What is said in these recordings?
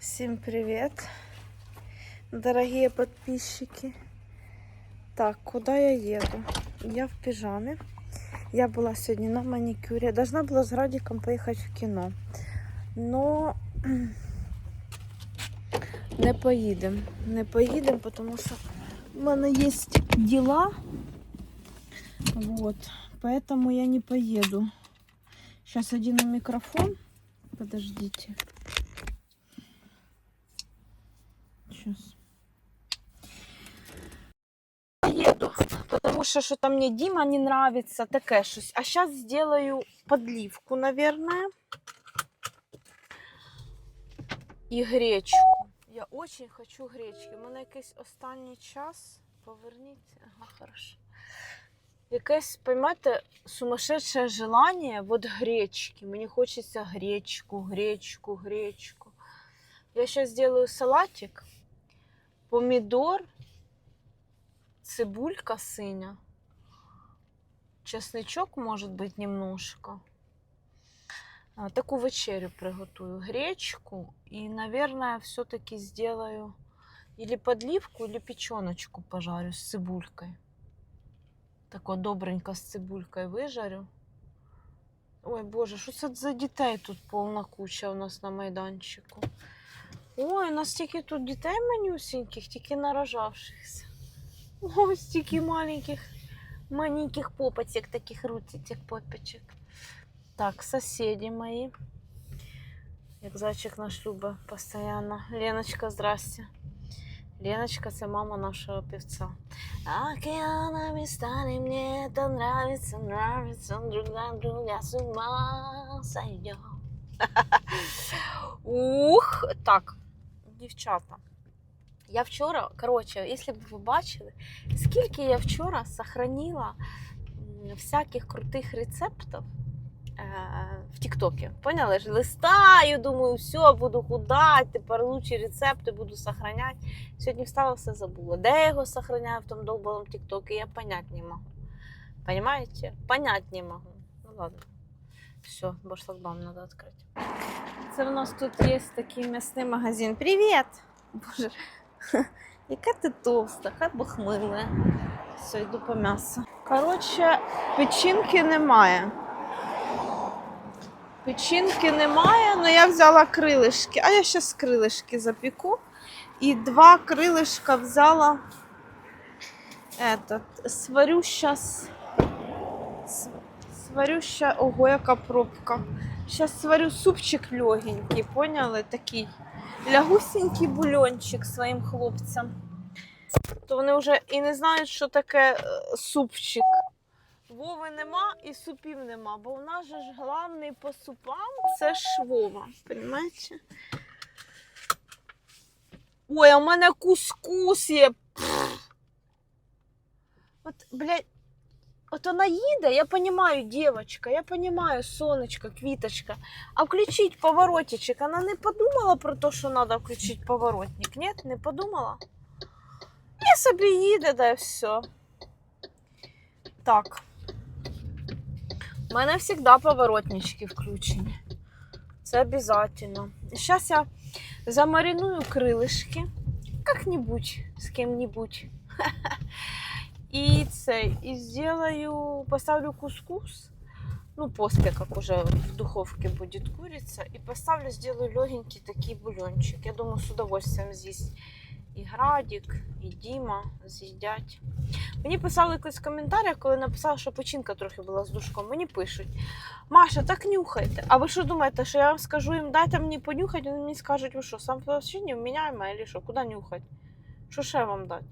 Всем привет, дорогие подписчики. Так, куда я еду? Я в пижаме. Я была сегодня на маникюре. Должна была с Радиком поехать в кино. Но не поїдемо. Не поїдемо, тому що в мене є дела. Вот. Поэтому я не поеду. Сейчас одену микрофон. Подождите. Сейчас. Поеду, потому что что-то мне Дима не нравится, такая щось. А сейчас сделаю подливку, наверное. І гречку. Я очень хочу гречки. У мене якийсь останній час. Поверніться. Ага, хорошо. Якесь, поймаєте, сумасшедшее желание вот гречки. Мені хочеться гречку, гречку, гречку. Я сейчас сделаю салатик. Помідор, цибулька синя, чесничок, может быть, немножко. Таку вечерю приготую. Гречку и, наверное, все-таки сделаю или подливку, или печеночку пожарю с цибулькой. Тако добренько з цибулькою вижарю. Ой, Боже, що це за дітей тут повна куча у нас на майданчику. Ой, у нас тільки тут дітей манюсеньких, тільки нарожавшихся. Ось стільки маленьких, маленьких попочек, таких рутицек, попочек. Так, соседи мои. Як зайчик наш любить постоянно. Леночка, здрасте. Леночка, це мама нашого певца. Океанами стали, мне это нравится, нравится, друг на друга с ума сойдем. Ух, так, дівчата. Я вчора, коротше, якщо б ви бачили, скільки я вчора сохранила всяких крутих рецептів е, в Тіктокі. Поняли? ж? Листаю, думаю, все, буду худати, тепер лучші рецепти буду сохраняти. Сьогодні встала, все забула. Де я його сохраняю в тому довбаному Тіктокі, я понять не можу. Понимаете? Понять не можу. Ну ладно. Все, бо шлагбаум треба відкрити. Це в нас тут є такий м'ясний магазин. Привіт! Боже, яка ти товста, хай бахмила. Все, йду по м'ясу. Коротше, печінки немає. Печінки немає, але я взяла крилишки. А я зараз крилишки запіку. І два крилишка взяла. Этот, сварю зараз. Сварю ще, ого, яка пробка. Зараз сварю супчик легенький, поняли? Такий лягусенький бульончик своїм хлопцям. То вони вже і не знають, що таке е, супчик. Вови нема і супів нема, бо в нас же ж головний по супам це ж Вова, розумієте? Ой, а в мене кускус є. От, блядь, от вона їде, я понимаю, девочка, я понимаю, сонечко, квіточка. А включить поворотичек, вона не подумала про те, що треба включити поворотник? Ні, не подумала? Я собі їде, да і все. Так. У мене завжди поворотнички включені. Це обов'язково. Зараз я замариную крилишки. Как-нибудь, з кем-нибудь. І це, і поставлю кускус. Ну, после, как уже в духовке будет курица. И поставлю, сделаю легенький такий бульончик. Я думаю, с удовольствием з'їсть і Градік, і Діма з'їдять. Мені писали якось в коментарях, коли написала, що печінка трохи була з душком. Мені пишуть: Маша, так нюхайте. А ви що думаєте, що я вам скажу їм, дайте мені понюхати, вони мені скажуть, ви що, сам не вміняємо, або що, куди нюхати? Що ще вам дати?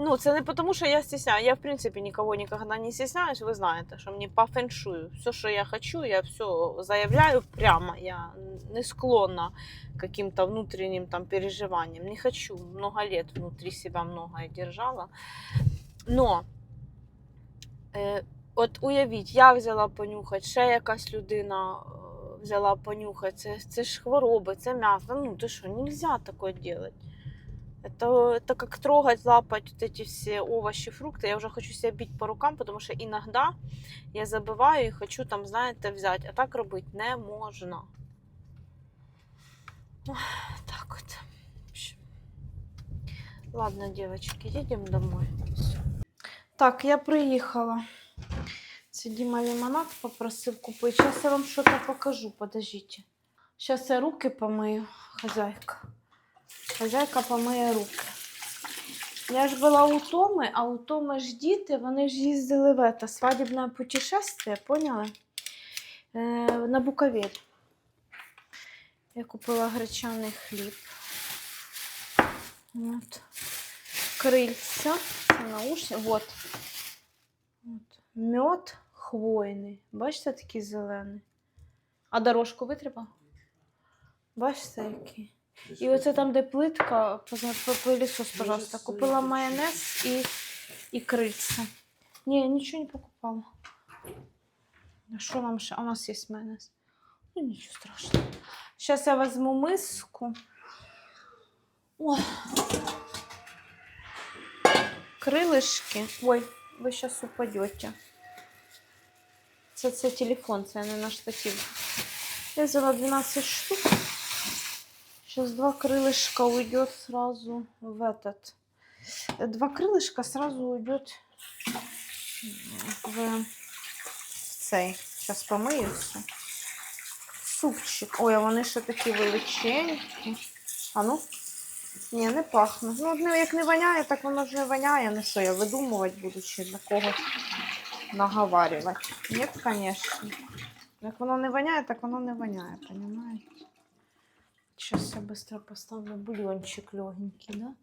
Ну, це не тому, що я стісняю. Я, в принципі, нікого ніколи не стісняюсь. Ви знаєте, що мені по феншую. Все, що я хочу, я все заявляю прямо. Я не склонна каким-то внутренним там переживаниям. Не хочу. Много лет внутри себя многое держала. Но, е, от уявіть, я взяла понюхати, ще якась людина е, взяла понюхати. Це, це ж хвороби, це м'ясо. Ну, ти що, нельзя такое делать Это, это как трогать, лапать вот эти все овощи, фрукты. Я уже хочу себя бить по рукам, потому что иногда я забываю и хочу там, знаєте, взять. А так робити не можна. Ох, Так от. Ладно, девочки, едем домой. Всё. Так, я приїхала. Це Діма лимонад попросив купити. Зараз я вам щось покажу, подождите. Зараз я руки помию, хазяйка. Хазяйка помиє руки. Я ж була у Томи, а у Томи ж діти, вони ж їздили в это свадібне путешествие, поняли? Е, на Буковель. Я купила гречаний хліб. От. Крильця. Це наушні. Вот. От. Мед хвойний. Бачите, такий зелений. А дорожку витріпа? Бачите, який? І оце там, де плитка, пилісос, пожалуйста. Купила майонез і, і крильця. Ні, нічого не покупала. А що нам ще? А у нас є майонез. Ну, нічого страшного. Зараз я візьму миску. Ой. Крилишки. Ой, ви зараз упадете. Це, це телефон, це не наш штатив. Я взяла 12 штук. Сейчас два крылышка уйдет сразу в этот. Э, Два крылышка сразу уйдет в цей. Сейчас помию все. Супчик. Ой, а вони ще такі величенькі. А ну? Ні, не пахне. Ну, от не- як не воняє, так воно ж не воняє. Не що я видумувати буду, чи для кого наговарювати. Ні, звісно. Як воно не воняє, так воно не воняє, понимаете? Сейчас я быстро поставлю бульончик легенький, да?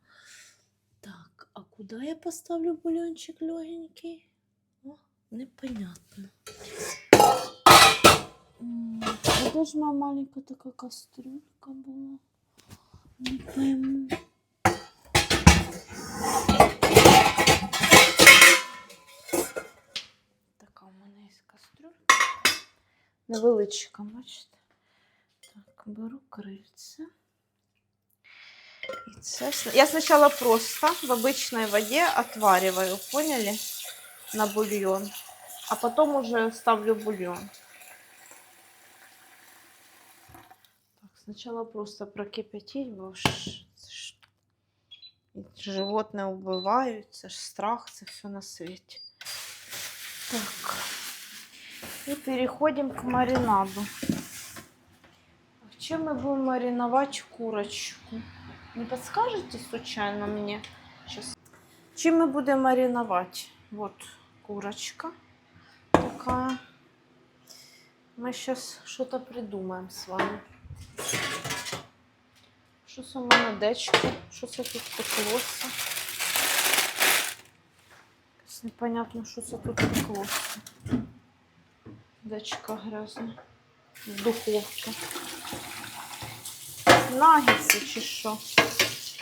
Так, а куда я поставлю бульончик легенький? О, непонятно. А де ж моя маленька така кастрюлька була? Не пойму. Така у мене є кастрюлька. Невеличка, бачите? Так, беру крильце. И це с- Я сначала просто в обычной воде отвариваю, поняли? На бульон. А потом уже ставлю бульон. Так, сначала просто прокипятить, бо ж, це ж і животне вбивають, це ж страх, це все на світі. Так. И переходим к маринаду. А Чем мы будем мариновать курочку? Не подскажете случайно мне? Сейчас. Чем мы будем мариновать? Вот курочка такая. Мы сейчас что-то придумаем с вами. Що це у мене дечко? Що це тут пеклося? Якось Непонятно, що це тут пеклося. Дечка грязна. В духовці. Нагідси чи що?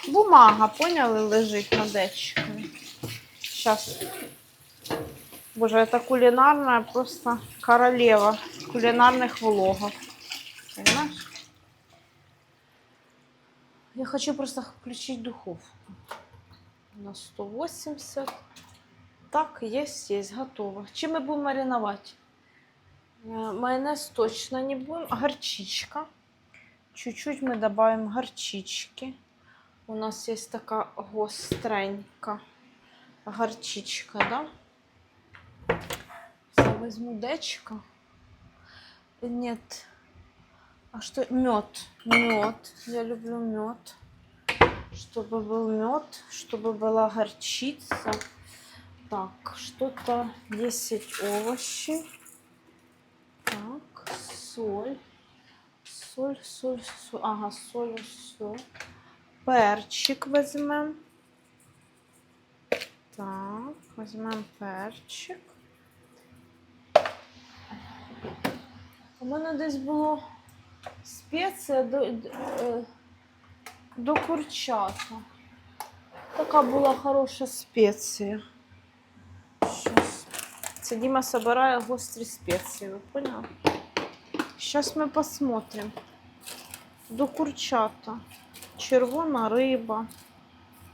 Бумага, поняли, лежить на дечкові. Сейчас. Боже, это кулинарная просто королева кулинарных влогов. Понимаешь? Я хочу просто включить духовку на 180. Так, есть, есть, готово. Чем мы будем мариновать? Э, Майонез точно не будем. Горчичка. Чуть-чуть мы добавим горчички. У нас есть такая гостренька горчичка, да? Возьму дечко. Нет. А что? Мед. Мед. Я люблю мед. Чтобы был мед, чтобы была горчица. Так, что-то 10 овощей. Так, соль. Соль, соль, соль. Ага, соль, все. Перчик візьмемо. Так, візьмемо перчик. У мене десь було спеція до, д- е, до курчата. Така була хороша спеція. Щас. Це Діма собирає гострі спеції, ви поняли? Сейчас ми посмотрим. До курчата. Червона риба,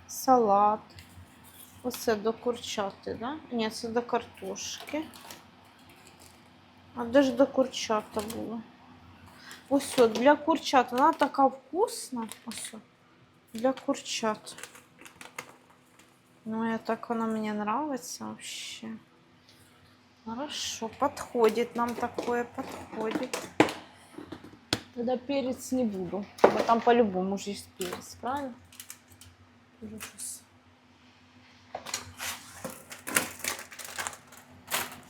салат. Оце до курчати, да? Ні, це до картошки. А де ж до курчата було? Ось для курчат. Вона така вкусна. Ось. Для курчат. Ну, я так она мне нравится вообще. Хорошо, подходит нам такое, подходит. Тогда перец не буду. Бо там по-любому же есть перец, правильно?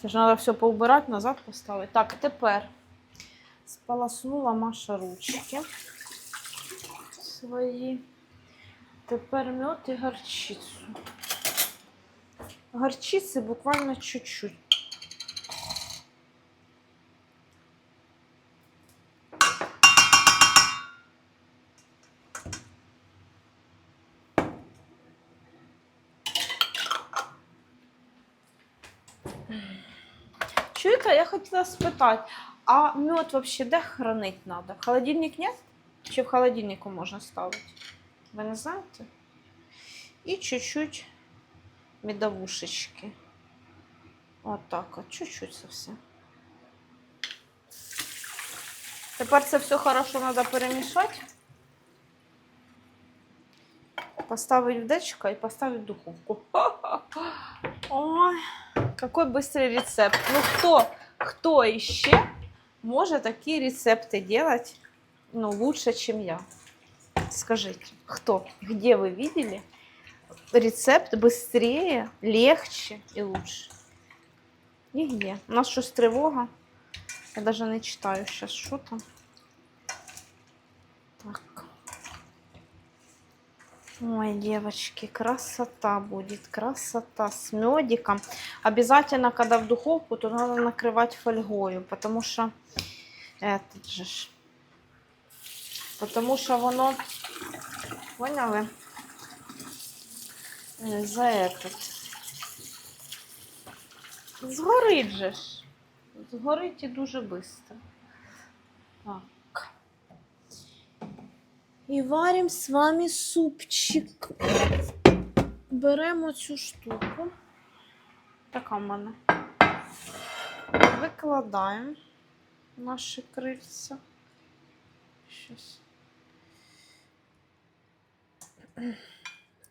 Це ж треба все поубирати, назад поставити. Так, тепер сполоснула Маша ручки свої. Тепер мед і горчицю. Горчиці буквально чуть-чуть. Чуєте, я хотіла спитати, а мед вообще де хранить надо? В холодильник нет? Чи в холодильнику можна ставити? Ви не знаєте? І чуть-чуть медовушечки. Вот так от, чуть-чуть совсем. Тепер це все хорошо треба перемішати. Поставить в дечко і поставить в духовку. Ой, какой быстрый рецепт. Ну кто, кто еще может такие рецепты делать, ну, лучше, чем я? Скажите, кто, где вы видели рецепт быстрее, легче и лучше? Нигде. У нас щось тревога. Я даже не читаю сейчас, что там. Ой, девочки, красота будет, красота с медиком. Обязательно, когда в духовку, то надо накрывать фольгою, потому что этот же ж. Потому что воно, поняли? Е, За этот. Згорить же ж. Згорить і дуже швидко. Так. І варимо з вами супчик. Беремо цю штуку. Така в мене. Викладаємо наші крильця. Щас.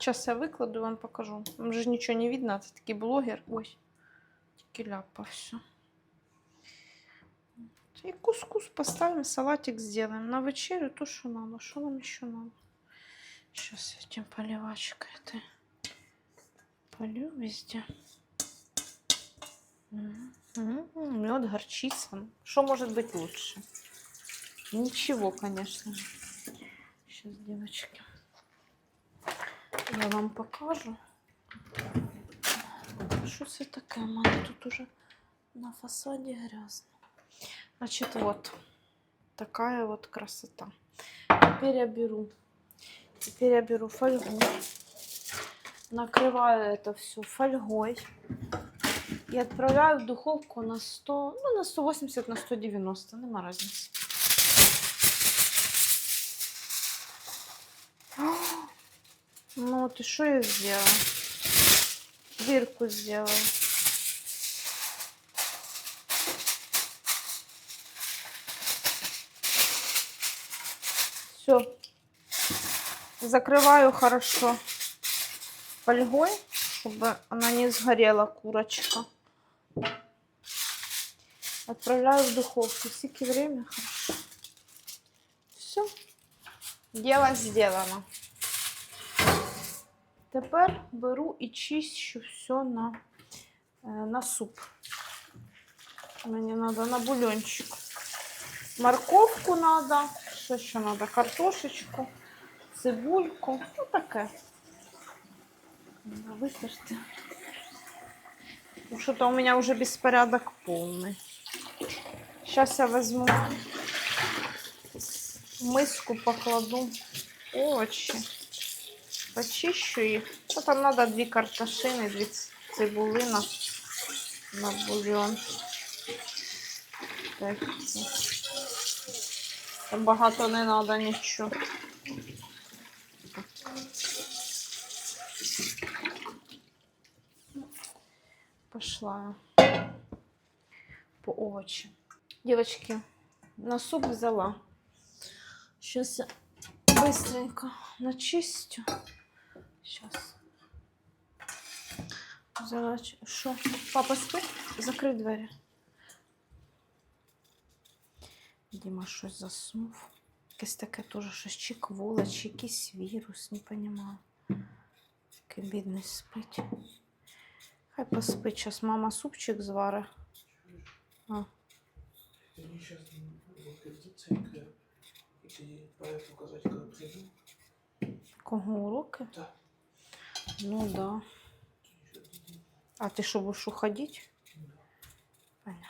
Зараз я викладу вам покажу. Вам же нічого не видно, це такий блогер. Ой, тільки ляпа все. И кускус поставим, салатик сделаем. На вечерю то, что надо. Что нам еще надо? Сейчас этим поливачкой этой полю везде. Мед, горчица. Что может быть лучше? Ничего, конечно. Сейчас, девочки, я вам покажу. Что это такое? Мама, тут уже на фасаде грязно. Значит, вот такая вот красота. Теперь я беру, теперь я беру фольгу, накрываю это все фольгой и отправляю в духовку на 100, ну на 180, на 190, нема разницы. Ну и что я сделала? Дырку сделала. Все. Закрываю хорошо фольгой, чтобы она не сгорела, курочка. Отправляю в духовку. Сколько время? Хорошо. Все. Дело сделано. Тепер беру і чищу все на, е, на суп. Мені треба на бульончик. Морковку надо, що ще надо? Картошечку, цибульку, ну таке. Витерти. Ну, Что-то у меня уже беспорядок полный. Сейчас я возьму миску, покладу овощи, почищу их. Что там надо две картошины, две ц- цибулина на бульон. Так. Там багато не треба нічого. Пошла я по овощи. Девочки, на суп взяла. Сейчас я быстренько начистю. Сейчас. Взяла... Що? Папа спить? Закрий двері. Діма щось заснув. Якесь таке теж щось чи квола, чи якийсь вірус, не розумію. Який бідний спить. Хай поспить, зараз мама супчик звари. А. Они сейчас выкрутятся, и к- и ты поэт указать, когда приду. Кого уроки? Да. Ну да. А ти що будеш уходити? Понятно.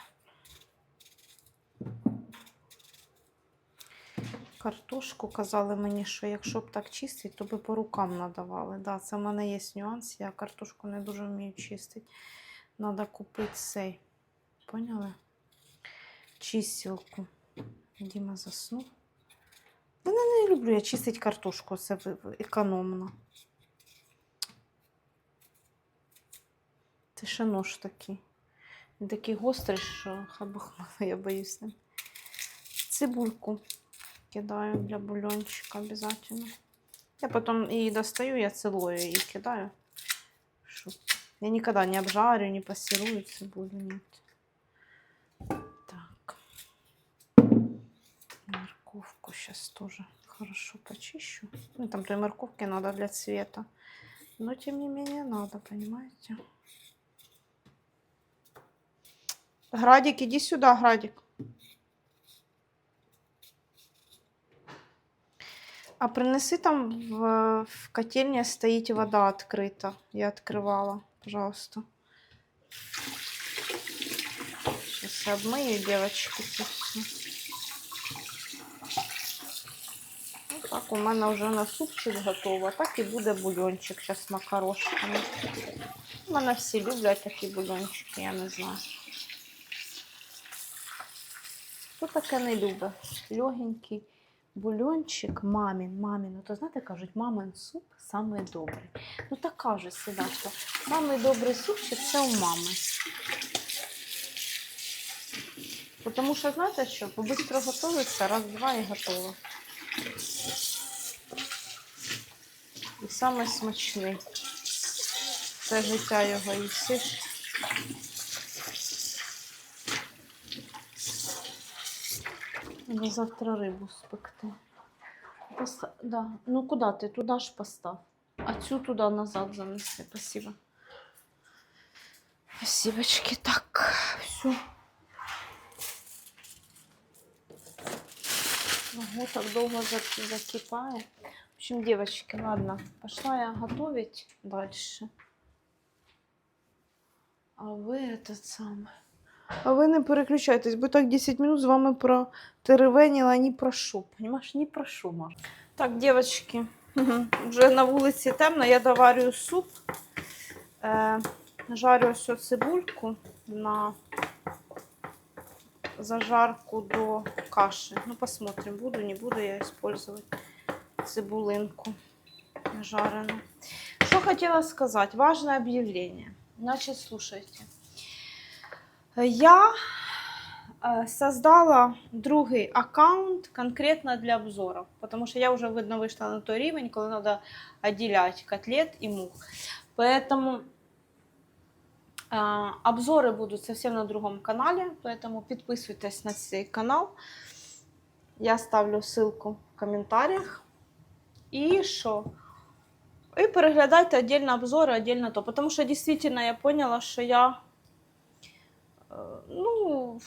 Картошку казали мені, що якщо б так чистити, то би по рукам надавали. Да, це в мене є нюанс, я картошку не дуже вмію чистити. Треба купити цей. Поняли? Чистілку. Діма заснув. Я не, не люблю я чистити картошку, це економно. Це ще нож такий. Він такий гострий, що хабахмана, я боюсь. Цибульку кидаю для бульончика обязательно. Я потом її достаю, я целую її кидаю. Щоб... Я никогда не обжарю, не пассирую цибулю, нет. Так. Морковку сейчас тоже хорошо почищу. Ну, там той морковки надо для цвета. Но тем не менее надо, понимаете? Градик, иди сюда, Градик. А принеси там в, в котельне стоит вода открыта. Я открывала, пожалуйста. Сейчас я це. Ну, так, у мене вже на супчик готово. Так і буде бульончик зараз з макарошками. У мене всі люблять такі бульончики, я не знаю. Хто таке не любить? Легенький бульончик мамін, мамін. Ну, то знаєте, кажуть, мамин суп самий добрий. Ну так кажуть всегда, що самий добрий супчик це у мами. Тому що, знаєте що, побистро готується, раз-два і готово. І саме смачний. Це життя його і їсиш. Надо завтра рибу спекти. Поста... Да. Ну куди ти? Туди ж постав. А цю туди назад занеси. Спасибо. Спасибочки. Так, все. Ого, так долго зак- закипает. В общем, девочки, ладно. Пошла я готовить дальше. А ви этот самый. А ви не переключайтесь, бо так 10 минут з вами про теревеніла ні про що. Понимаєш, ні про що, Маш. Так, дівчатки, вже на вулиці темно, я доварюю суп. Е, жарю ось цибульку на зажарку до каші. Ну, посмотрим, буду, не буду я использовать цибулинку жарену. Что хотела сказать? Важное объявление. Значит, слушайте. Я э, создала другий аккаунт конкретно для обзоров, потому что я уже, видно, вышла на той рівень, коли надо отделять котлет и мух. Поэтому э, обзоры будут совсем на другом канале, поэтому подписывайтесь на цей канал. Я ставлю ссылку в комментариях. І що? І переглядайте отдельно обзори, отдельно то. Потому що дійсно я поняла, що я е, ну,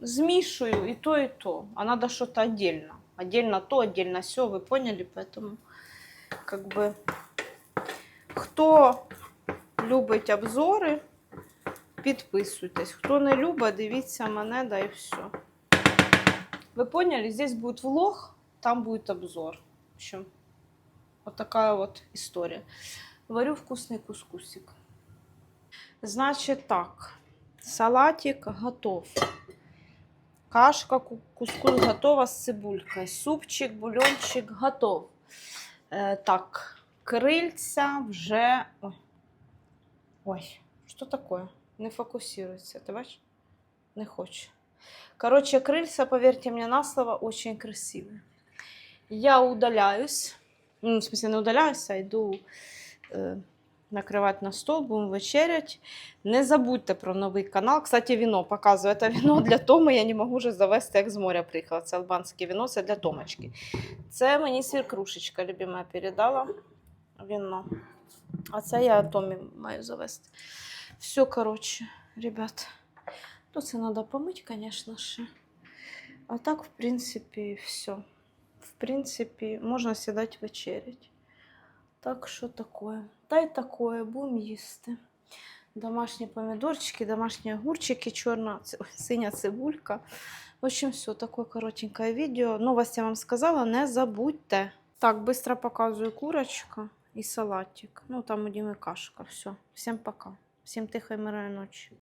змішую і то, і то. А надо что-то отдельно. Отдельно то, отдельно все, ви поняли? Поэтому, как бы, хто любить обзори, підписуйтесь. Хто не любить, дивіться мене, да і все. Ви поняли? Здесь будет влог, там будет обзор. В общем, вот такая вот история. Варю вкусный кускусик. Значит так, салатик готов. Кашка, ку- кускус готова с цибулькой. Супчик, бульончик готов. Е, так, крильця вже. Ой. Ой, що таке? Не фокусируется, ти бачиш? Не хоче. Короче, крыльца, поверьте мне на слово, очень красивые. Я удаляюсь. Ну, в смысле, не удаляюсь, а иду э, накривати на стол, будемо вечеряти. Не забудьте про новий канал. Кстати, віно показую. Це віно для Томи. Я не можу вже завести, як з моря приїхала. Це албанське віно, це для Томочки. Це мені свіркрушечка любима передала. Віно. А це я Томі маю завести. Все, коротше, ребят. Ну, це треба помити, звісно ще. А так, в принципі, все. В принципі, можна сідати вечеряти. Так що таке. Та й такое, будемо їсти. Домашні помідорчики, домашні огурчики, чорна, синя цибулька. В общем, все, таке коротеньке відео. Новость я вам сказала, не забудьте. Так, быстро показую курочка і салатик. Ну, там у Діми кашка. Все. Всім пока. Всім тихої мирної ночі.